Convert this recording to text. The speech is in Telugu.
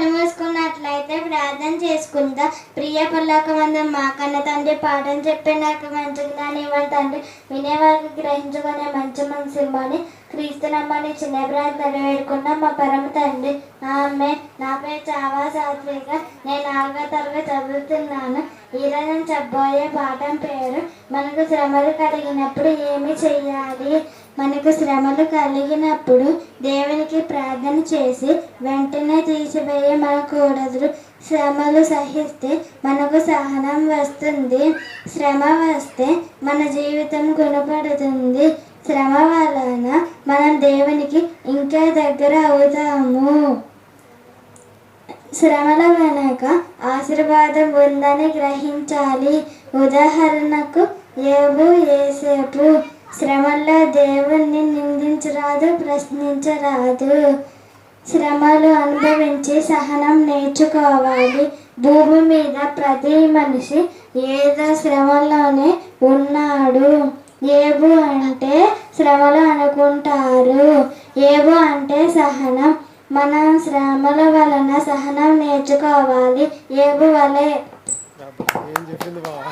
కనుమూసుకున్నట్లయితే ప్రార్థన చేసుకుందా. ప్రియ పల్లకమందం మా కన్న తండ్రి పాఠం చెప్పే నాకు మంచి జ్ఞానం ఇవ్వండి తండ్రి వినేవారికి గ్రహించుకునే మంచి మనసు ఇవ్వాలి. క్రీస్తు నమ్మని చిన్న ప్రార్థన వేడుకున్న మా పరమ తండ్రి ఆమె నా పేరు చావా సాత్విక. నేను నాలుగో తరగతి చదువుతున్నాను. ఈరోజు నేను చెప్పబోయే పాఠం పేరు. మనకు శ్రమలు కలిగినప్పుడు ఏమి చేయాలి? మనకు శ్రమలు కలిగినప్పుడు దేవునికి ప్రార్థన చేసి వెంటనే తీసివేయమనకూడదు శ్రమలు సహిస్తే మనకు సహనం వస్తుంది. శ్రమ వస్తే మన జీవితం గుణపడుతుంది. శ్రమ వలన మనం దేవునికి ఇంకా దగ్గర అవుతాము. శ్రమల వెనక ఆశీర్వాదం ఉందని గ్రహించాలి. ఉదాహరణకు ఏవు ఏసేపు శ్రమల్లో దేవుణ్ణి నిందించరాదు ప్రశ్నించరాదు. శ్రమలు అనుభవించి సహనం నేర్చుకోవాలి. భూమి మీద ప్రతి మనిషి ఏదో శ్రమలోనే ఉన్నాడు. ఏబు అంటే శ్రమలు అనుకుంటారు. ఏబు అంటే సహనం. మనం శ్రమల వలన సహనం నేర్చుకోవాలి. ఏబు వలె. ఏం చెప్పింది బాబా